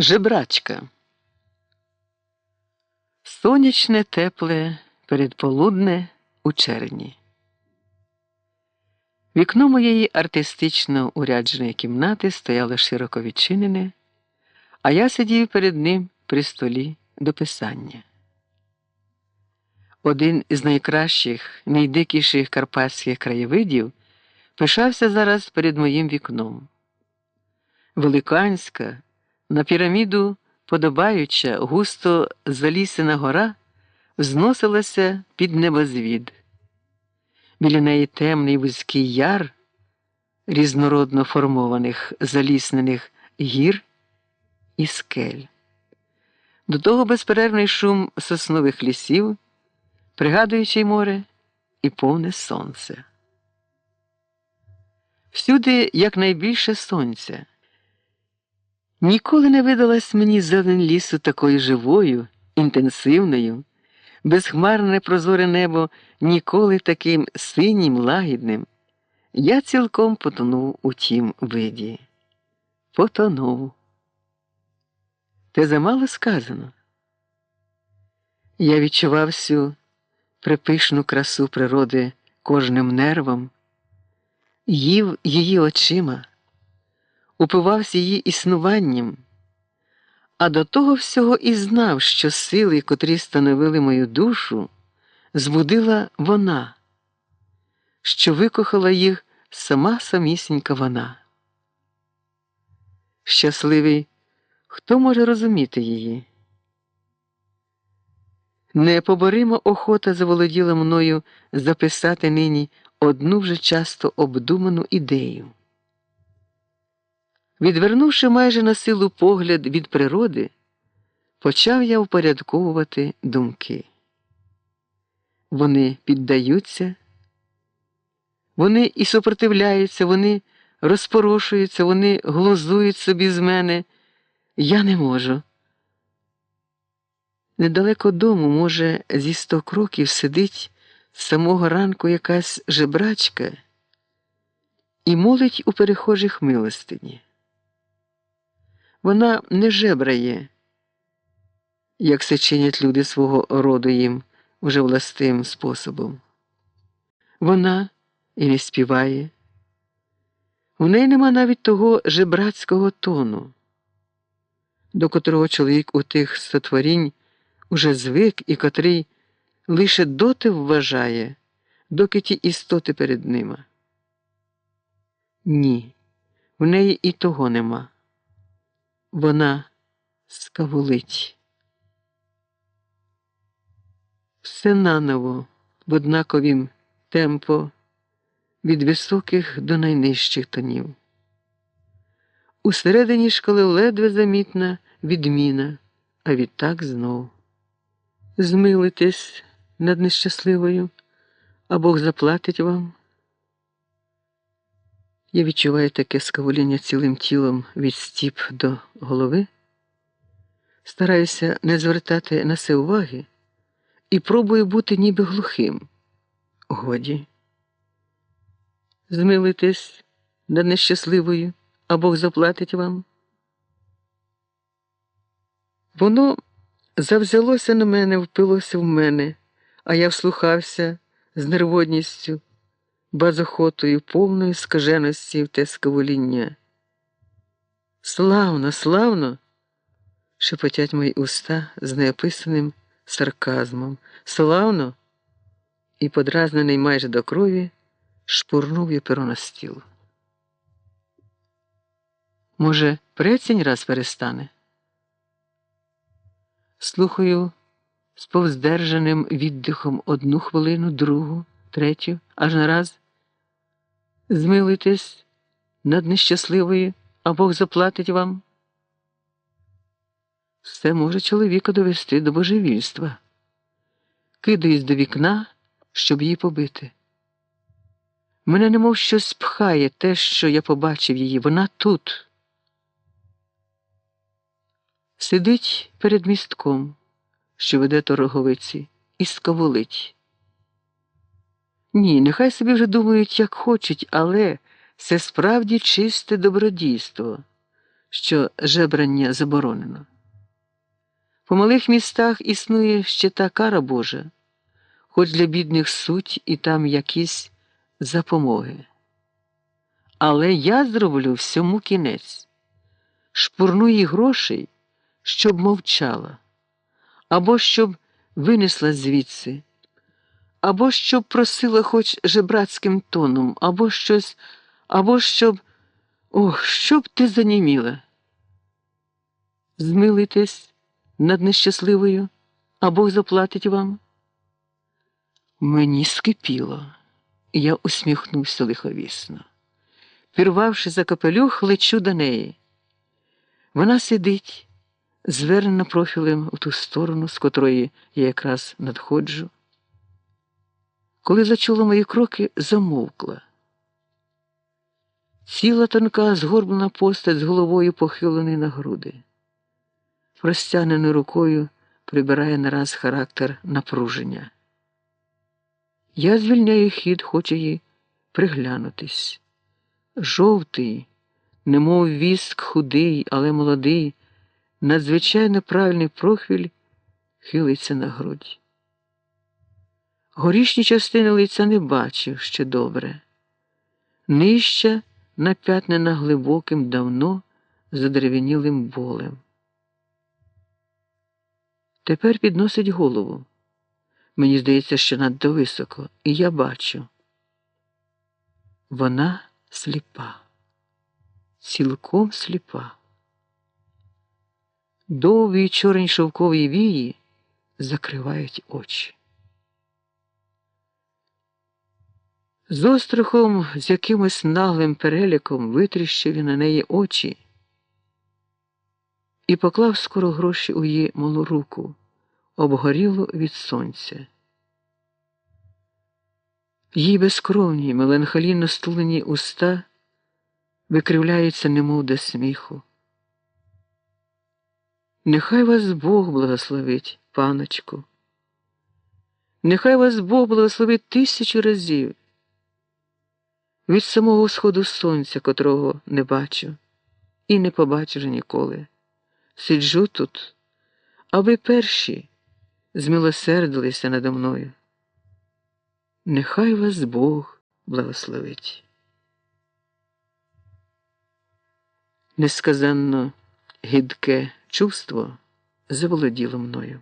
Жебрачка. Сонячне, тепле, передполудне у червні. Вікно моєї артистично урядженої кімнати стояло широко відчинене, а я сидів перед ним при столі до писання. Один із найкращих, найдикіших карпатських краєвидів пишався зараз перед моїм вікном. Великанська, на піраміду подобаюча, густо залісена гора зносилася під небозвід. Біля неї темний вузький яр різнородно формованих заліснених гір і скель. До того безперервний шум соснових лісів, пригадуючи море і повне сонце. Всюди якнайбільше сонця. Ніколи не видалась мені зелень лісу такою живою, інтенсивною, безхмарне прозоре небо ніколи таким синім, лагідним. Я цілком потонув у тім виді. Потонув. Те замало сказано. Я відчував всю припишну красу природи кожним нервом, їв її очима упивався її існуванням, а до того всього і знав, що сили, котрі становили мою душу, збудила вона, що викохала їх сама самісінька вона. Щасливий, хто може розуміти її? Непоборима охота заволоділа мною записати нині одну вже часто обдуману ідею. Відвернувши майже на силу погляд від природи, почав я впорядковувати думки. Вони піддаються, вони і супротивляються, вони розпорошуються, вони глузують собі з мене. Я не можу. Недалеко дому, може, зі сто кроків сидить з самого ранку якась жебрачка і молить у перехожих милостині. Вона не жебрає, як це чинять люди свого роду їм вже властим способом. Вона і не співає. У неї нема навіть того жебрацького тону, до котрого чоловік у тих сотворінь уже звик і котрий лише доти вважає, доки ті істоти перед ними. Ні, в неї і того нема вона скавулить. Все наново в однаковім темпо від високих до найнижчих тонів. Усередині школи ледве замітна відміна, а відтак знов. Змилитесь над нещасливою, а Бог заплатить вам. Я відчуваю таке скавуління цілим тілом від стіп до голови, стараюся не звертати на це уваги і пробую бути ніби глухим. Годі. Змилитесь над нещасливою, а Бог заплатить вам. Воно завзялося на мене, впилося в мене, а я вслухався з нерводністю базохотою повної скаженості в те скавоління. Славно, славно, шепотять мої уста з неописаним сарказмом. Славно і, подразнений майже до крові, шпурнув я перо на стіл. Може, прецінь раз перестане? Слухаю з повздержаним віддихом одну хвилину, другу, третю, аж нараз Змилуйтесь над нещасливою, а Бог заплатить вам. Все може чоловіка довести до божевільства. Кидаюсь до вікна, щоб її побити. Мене немов щось пхає те, що я побачив її. Вона тут. Сидить перед містком, що веде до роговиці, і сковулить. Ні, нехай собі вже думають, як хочуть, але це справді чисте добродійство. що жебрання заборонено. По малих містах існує ще та кара Божа, хоч для бідних суть і там якісь запомоги. Але я зроблю всьому кінець, шпурну їй грошей, щоб мовчала, або щоб винесла звідси, або щоб просила хоч жебрацьким тоном, або щось, або щоб. Ох, щоб ти заніміла. Змилитесь над нещасливою, а Бог заплатить вам. Мені скипіло, я усміхнувся лиховісно. Пірвавши за капелюх, лечу до неї. Вона сидить, звернена профілем у ту сторону, з котрої я якраз надходжу. Коли зачула мої кроки, замовкла. Ціла тонка згорблена постать з головою похилений на груди. Розтягненою рукою прибирає нараз характер напруження. Я звільняю хід, хочу їй приглянутись. Жовтий, немов віск худий, але молодий, надзвичайно правильний профіль хилиться на грудь. Горішні частини лиця не бачив ще добре. Нижча нап'ятнена глибоким, давно задерев'янілим болем. Тепер підносить голову. Мені здається, що надто високо, і я бачу. Вона сліпа, цілком сліпа. Довгі чорні шовкові вії закривають очі. З острахом, з якимось наглим переліком витріщив на неї очі і поклав скоро гроші у її малу руку, обгорілу від сонця. Її безкровні, меланхолійно стулені уста викривляються, немов до сміху. Нехай вас Бог благословить, паночку. Нехай вас Бог благословить тисячу разів від самого сходу сонця, котрого не бачу, і не побачу вже ніколи. Сиджу тут, а ви перші змилосердилися надо мною. Нехай вас Бог благословить. Несказанно гидке чувство заволоділо мною.